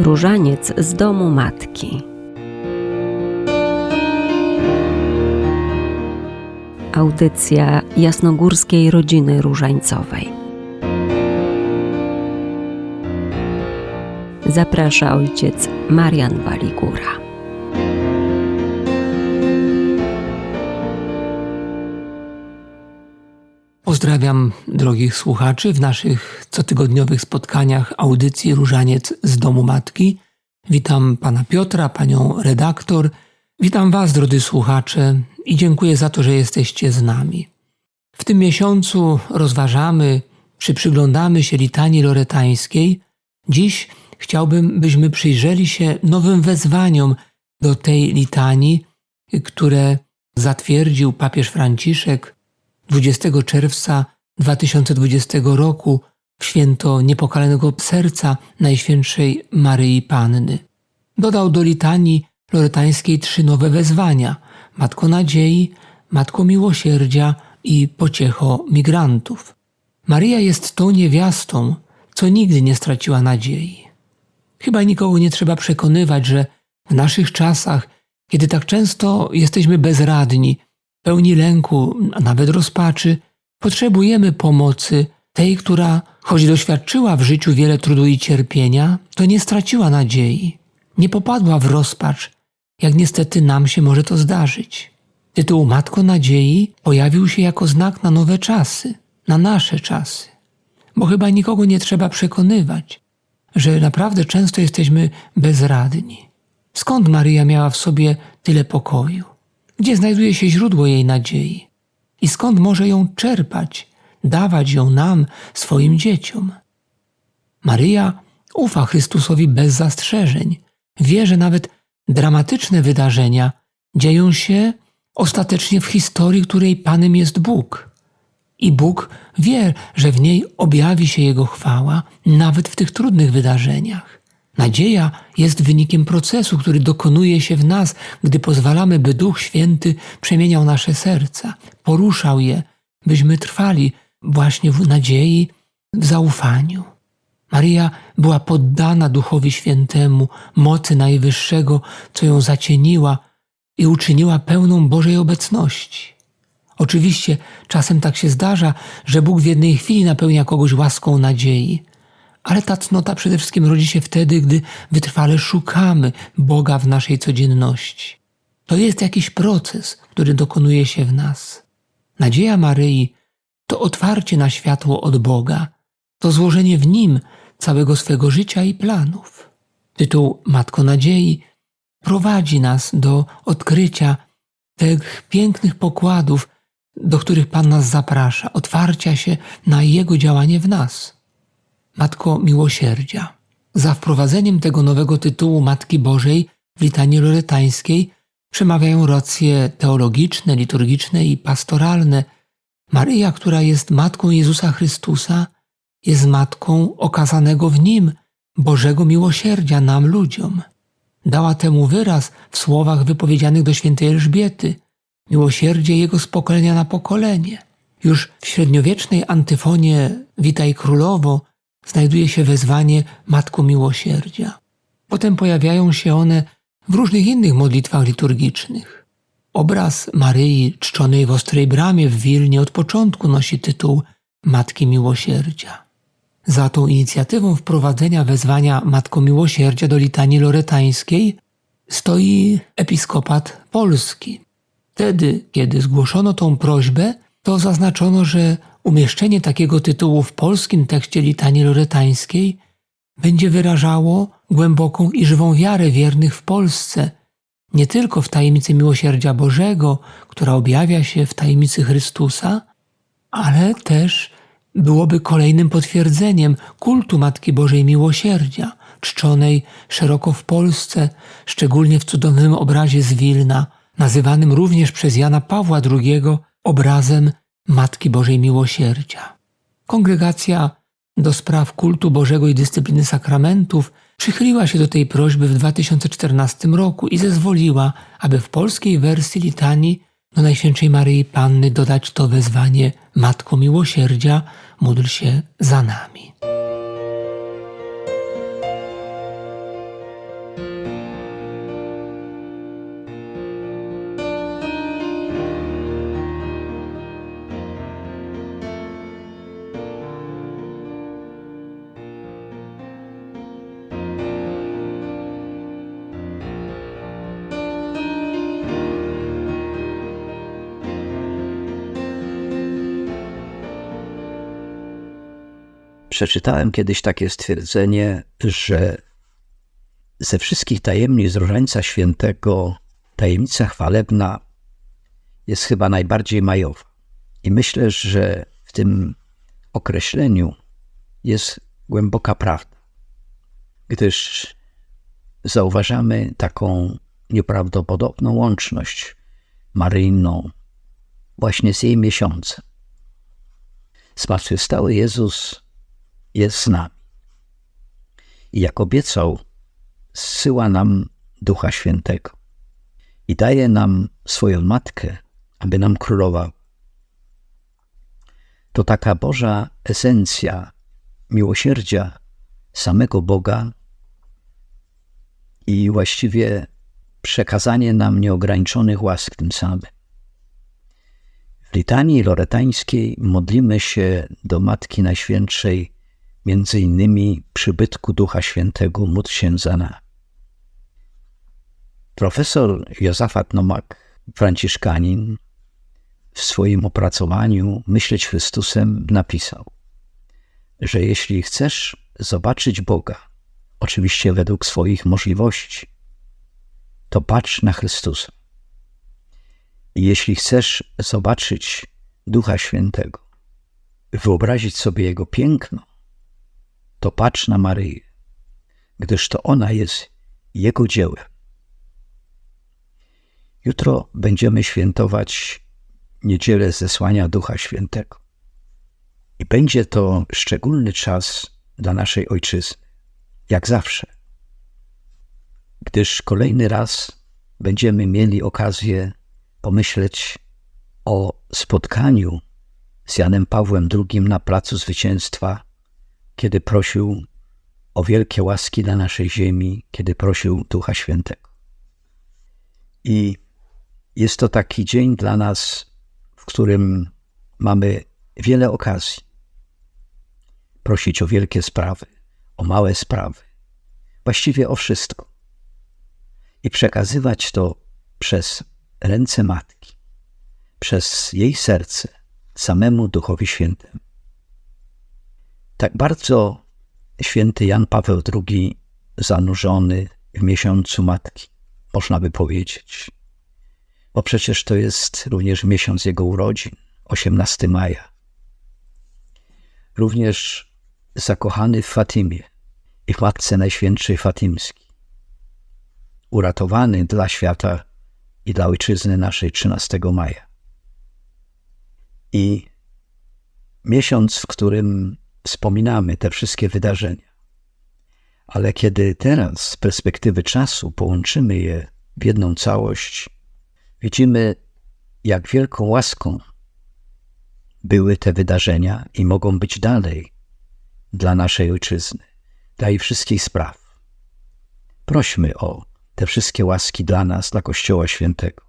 Różaniec z domu matki. Audycja jasnogórskiej rodziny różańcowej. Zaprasza ojciec Marian Waligura. Pozdrawiam drogich słuchaczy w naszych cotygodniowych spotkaniach audycji Różaniec z Domu Matki. Witam pana Piotra, panią redaktor. Witam was, drodzy słuchacze, i dziękuję za to, że jesteście z nami. W tym miesiącu rozważamy, czy przyglądamy się litanii loretańskiej. Dziś chciałbym, byśmy przyjrzeli się nowym wezwaniom do tej litanii, które zatwierdził papież Franciszek 20 czerwca 2020 roku w święto Niepokalanego Serca Najświętszej Maryi Panny. Dodał do litanii loretańskiej trzy nowe wezwania: Matko Nadziei, Matko Miłosierdzia i Pociecho Migrantów. Maryja jest tą niewiastą, co nigdy nie straciła nadziei. Chyba nikogo nie trzeba przekonywać, że w naszych czasach, kiedy tak często jesteśmy bezradni, pełni lęku, a nawet rozpaczy, potrzebujemy pomocy tej, która, choć doświadczyła w życiu wiele trudu i cierpienia, to nie straciła nadziei, nie popadła w rozpacz, jak niestety nam się może to zdarzyć. Tytuł Matko Nadziei pojawił się jako znak na nowe czasy, na nasze czasy. Bo chyba nikogo nie trzeba przekonywać, że naprawdę często jesteśmy bezradni. Skąd Maryja miała w sobie tyle pokoju? Gdzie znajduje się źródło jej nadziei? I skąd może ją czerpać, dawać ją nam, swoim dzieciom? Maryja ufa Chrystusowi bez zastrzeżeń. Wie, że nawet dramatyczne wydarzenia dzieją się ostatecznie w historii, której Panem jest Bóg. I Bóg wie, że w niej objawi się Jego chwała, nawet w tych trudnych wydarzeniach. Nadzieja jest wynikiem procesu, który dokonuje się w nas, gdy pozwalamy, by Duch Święty przemieniał nasze serca, poruszał je, byśmy trwali właśnie w nadziei, w zaufaniu. Maria była poddana Duchowi Świętemu, mocy Najwyższego, co ją zacieniła i uczyniła pełną Bożej obecności. Oczywiście czasem tak się zdarza, że Bóg w jednej chwili napełnia kogoś łaską nadziei, ale ta cnota przede wszystkim rodzi się wtedy, gdy wytrwale szukamy Boga w naszej codzienności. To jest jakiś proces, który dokonuje się w nas. Nadzieja Maryi to otwarcie na światło od Boga, to złożenie w nim całego swego życia i planów. Tytuł Matko Nadziei prowadzi nas do odkrycia tych pięknych pokładów, do których Pan nas zaprasza, otwarcia się na Jego działanie w nas. Matko Miłosierdzia. Za wprowadzeniem tego nowego tytułu Matki Bożej w litanii loretańskiej przemawiają racje teologiczne, liturgiczne i pastoralne. Maryja, która jest Matką Jezusa Chrystusa, jest Matką okazanego w Nim Bożego Miłosierdzia nam ludziom. Dała temu wyraz w słowach wypowiedzianych do świętej Elżbiety – miłosierdzie Jego z pokolenia na pokolenie. Już w średniowiecznej antyfonie Witaj Królowo znajduje się wezwanie Matku Miłosierdzia. Potem pojawiają się one w różnych innych modlitwach liturgicznych. Obraz Maryi czczonej w Ostrej Bramie w Wilnie od początku nosi tytuł Matki Miłosierdzia. Za tą inicjatywą wprowadzenia wezwania Matko Miłosierdzia do litanii loretańskiej stoi episkopat polski, Wtedy, kiedy zgłoszono tą prośbę, to zaznaczono, że umieszczenie takiego tytułu w polskim tekście litanii loretańskiej będzie wyrażało głęboką i żywą wiarę wiernych w Polsce, nie tylko w tajemnicy miłosierdzia Bożego, która objawia się w tajemnicy Chrystusa, ale też byłoby kolejnym potwierdzeniem kultu Matki Bożej Miłosierdzia, czczonej szeroko w Polsce, szczególnie w cudownym obrazie z Wilna, nazywanym również przez Jana Pawła II obrazem Matki Bożej Miłosierdzia. Kongregacja do spraw kultu Bożego i dyscypliny sakramentów przychyliła się do tej prośby w 2014 roku i zezwoliła, aby w polskiej wersji litanii do Najświętszej Maryi Panny dodać to wezwanie Matko Miłosierdzia, módl się za nami. Przeczytałem kiedyś takie stwierdzenie, że ze wszystkich tajemnic Różańca Świętego tajemnica chwalebna jest chyba najbardziej majowa. I myślę, że w tym określeniu jest głęboka prawda, gdyż zauważamy taką nieprawdopodobną łączność maryjną właśnie z jej miesiącem. Zmartwychwstały Jezus jest z nami. I jak obiecał, zsyła nam Ducha Świętego i daje nam swoją matkę, aby nam królował. To taka Boża esencja miłosierdzia samego Boga i właściwie przekazanie nam nieograniczonych łask tym samym. W litanii loretańskiej modlimy się do Matki Najświętszej, między innymi przybytku Ducha Świętego, módl się za. Profesor Józefat Nomak, franciszkanin, w swoim opracowaniu Myśleć Chrystusem napisał, że jeśli chcesz zobaczyć Boga, oczywiście według swoich możliwości, to patrz na Chrystusa. Jeśli chcesz zobaczyć Ducha Świętego, wyobrazić sobie Jego piękno, to patrz na Maryję, gdyż to ona jest Jego dziełem. Jutro będziemy świętować niedzielę zesłania Ducha Świętego. I będzie to szczególny czas dla naszej ojczyzny, jak zawsze, gdyż kolejny raz będziemy mieli okazję pomyśleć o spotkaniu z Janem Pawłem II na Placu Zwycięstwa, kiedy prosił o wielkie łaski dla naszej ziemi, kiedy prosił Ducha Świętego. I jest to taki dzień dla nas, w którym mamy wiele okazji prosić o wielkie sprawy, o małe sprawy, właściwie o wszystko. I przekazywać to przez ręce matki, przez jej serce samemu Duchowi Świętemu. Tak bardzo święty Jan Paweł II zanurzony w miesiącu matki, można by powiedzieć, bo przecież to jest również miesiąc jego urodzin, 18 maja. Również zakochany w Fatimie i w Matce Najświętszej Fatimskiej. Uratowany dla świata i dla ojczyzny naszej 13 maja. I miesiąc, w którym wspominamy te wszystkie wydarzenia. Ale kiedy teraz z perspektywy czasu połączymy je w jedną całość, widzimy, jak wielką łaską były te wydarzenia i mogą być dalej dla naszej ojczyzny, dla jej wszystkich spraw. Prośmy o te wszystkie łaski dla nas, dla Kościoła Świętego.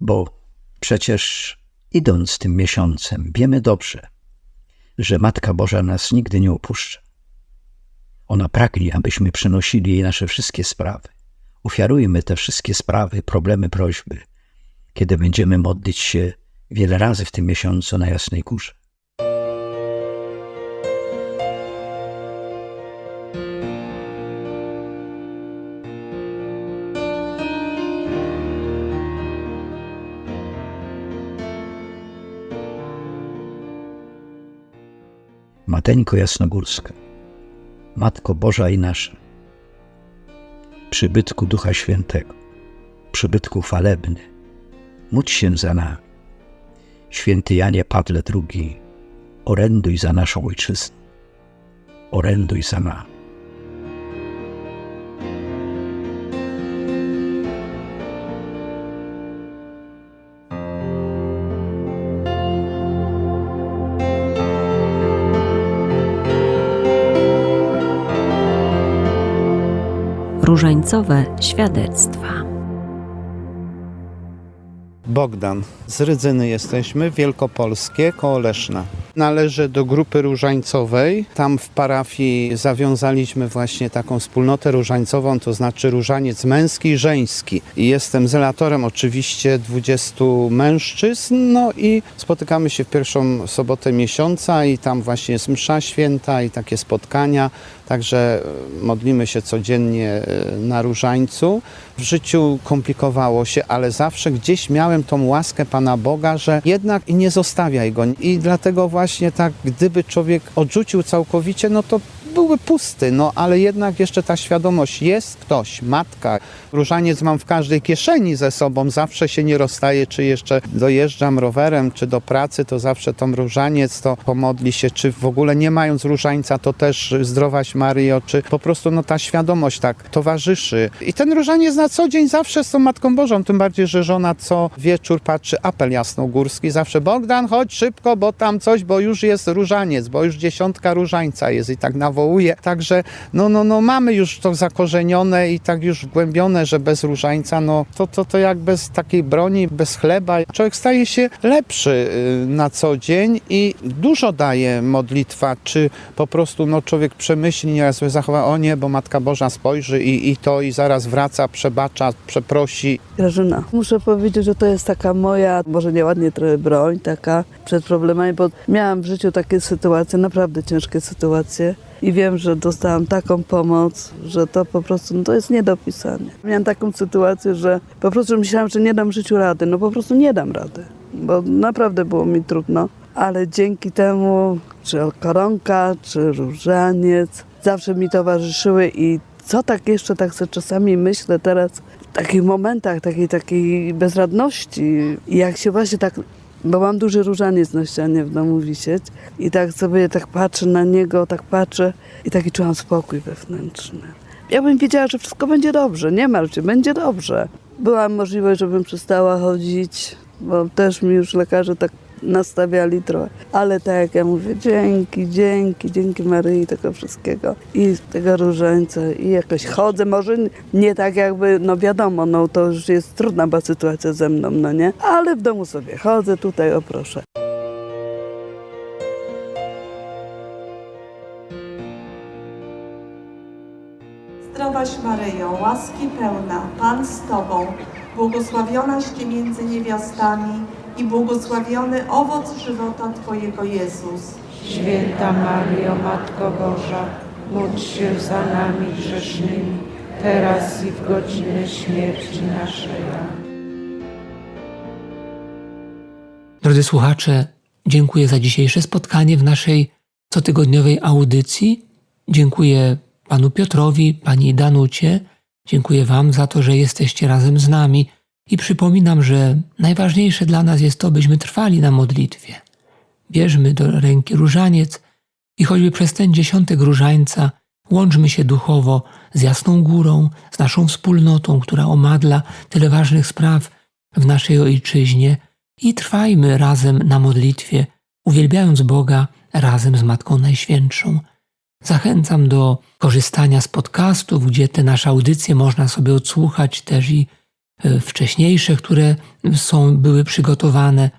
Bo przecież idąc tym miesiącem, wiemy dobrze, że Matka Boża nas nigdy nie opuszcza. Ona pragnie, abyśmy przynosili jej nasze wszystkie sprawy. Ofiarujmy te wszystkie sprawy, problemy, prośby, kiedy będziemy modlić się wiele razy w tym miesiącu na Jasnej Górze. Mateńko Jasnogórska, Matko Boża i nasza, przybytku Ducha Świętego, przybytku chwalebny, módl się za nami. Święty Janie Pawle II, oręduj za naszą ojczyznę, oręduj za nami. Różańcowe świadectwa. Bogdan. Z Rydzyny jesteśmy, Wielkopolskie, koło Leszna. Należę do grupy różańcowej. Tam w parafii zawiązaliśmy właśnie taką wspólnotę różańcową, to znaczy różaniec męski i żeński. I jestem zelatorem oczywiście 20 mężczyzn, no i spotykamy się w pierwszą sobotę miesiąca i tam właśnie jest msza święta i takie spotkania. Także e, modlimy się codziennie e, na różańcu. W życiu komplikowało się, ale zawsze gdzieś miałem tą łaskę Pana Boga, że jednak nie zostawiaj go. I dlatego właśnie tak, gdyby człowiek odrzucił całkowicie, no to byłby pusty, no ale jednak jeszcze ta świadomość jest ktoś, matka. Różaniec mam w każdej kieszeni ze sobą, zawsze się nie rozstaje, czy jeszcze dojeżdżam rowerem, czy do pracy, to zawsze tą różaniec to pomodli się, czy w ogóle nie mając różańca, to też zdrowaś Maryjo, czy po prostu no ta świadomość tak towarzyszy. I ten różaniec na co dzień zawsze z tą Matką Bożą, tym bardziej, że żona co wieczór patrzy apel jasnogórski, zawsze Bogdan, chodź szybko, bo tam coś, bo już jest różaniec, bo już dziesiątka różańca jest i tak nawołuje. Także no, no, no mamy już to zakorzenione i tak już wgłębione, że bez różańca, no to, to, to jak bez takiej broni, bez chleba, człowiek staje się lepszy y, na co dzień i dużo daje modlitwa, czy po prostu no, człowiek przemyśli, nie sobie zachowa, o nie, bo Matka Boża spojrzy i, i to i zaraz wraca, przebacza, przeprosi. Grażyna, muszę powiedzieć, że to jest taka moja, może nieładnie trochę broń, taka przed problemami, bo miałam w życiu takie sytuacje, naprawdę ciężkie sytuacje i wiem, że dostałam taką pomoc, że to po prostu, no to jest nie do opisania. Miałam taką sytuację, że po prostu myślałam, że nie dam życiu rady, no po prostu nie dam rady, bo naprawdę było mi trudno, ale dzięki temu, czy koronka, czy różaniec, zawsze mi towarzyszyły i co tak jeszcze tak sobie czasami myślę teraz, w takich momentach takiej, takiej bezradności, jak się właśnie tak, bo mam duży różaniec na ścianie w domu wisieć i tak sobie tak patrzę na niego, tak patrzę i taki czułam spokój wewnętrzny. Ja bym wiedziała, że wszystko będzie dobrze, nie martw się, będzie dobrze. Była możliwość, żebym przestała chodzić, bo też mi już lekarze tak nastawiali trochę. Ale tak jak ja mówię, dzięki, dzięki, dzięki Maryi tego wszystkiego i tego różańca i jakoś chodzę, może nie tak jakby, no wiadomo, no to już jest trudna była sytuacja ze mną, no nie? Ale w domu sobie chodzę, tutaj o proszę. Zdrowaś Maryjo, łaski pełna, Pan z Tobą, błogosławionaś Ty między niewiastami i błogosławiony owoc żywota Twojego Jezus. Święta Maryjo, Matko Boża, módl się za nami grzesznymi, teraz i w godzinę śmierci naszej. Drodzy słuchacze, dziękuję za dzisiejsze spotkanie w naszej cotygodniowej audycji. Dziękuję panu Piotrowi, pani Danucie. Dziękuję wam za to, że jesteście razem z nami i przypominam, że najważniejsze dla nas jest to, byśmy trwali na modlitwie. Bierzmy do ręki różaniec i choćby przez ten dziesiątek różańca łączmy się duchowo z Jasną Górą, z naszą wspólnotą, która omadla tyle ważnych spraw w naszej ojczyźnie i trwajmy razem na modlitwie, uwielbiając Boga razem z Matką Najświętszą. Zachęcam do korzystania z podcastów, gdzie te nasze audycje można sobie odsłuchać, też i wcześniejsze, które są, były przygotowane,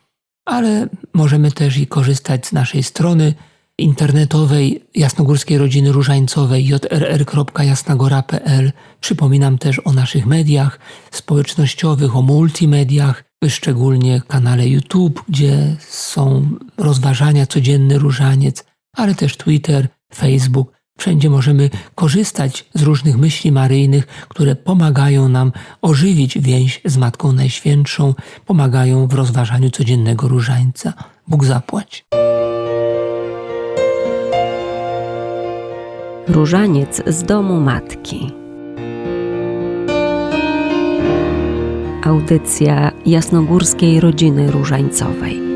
ale możemy też i korzystać z naszej strony internetowej Jasnogórskiej Rodziny Różańcowej jrr.jasnagora.pl. Przypominam też o naszych mediach społecznościowych, o multimediach, szczególnie kanale YouTube, gdzie są rozważania codzienny różaniec, ale też Twitter, Facebook. Wszędzie możemy korzystać z różnych myśli maryjnych, które pomagają nam ożywić więź z Matką Najświętszą, pomagają w rozważaniu codziennego różańca. Bóg zapłać. Różaniec z domu matki. Audycja jasnogórskiej rodziny różańcowej.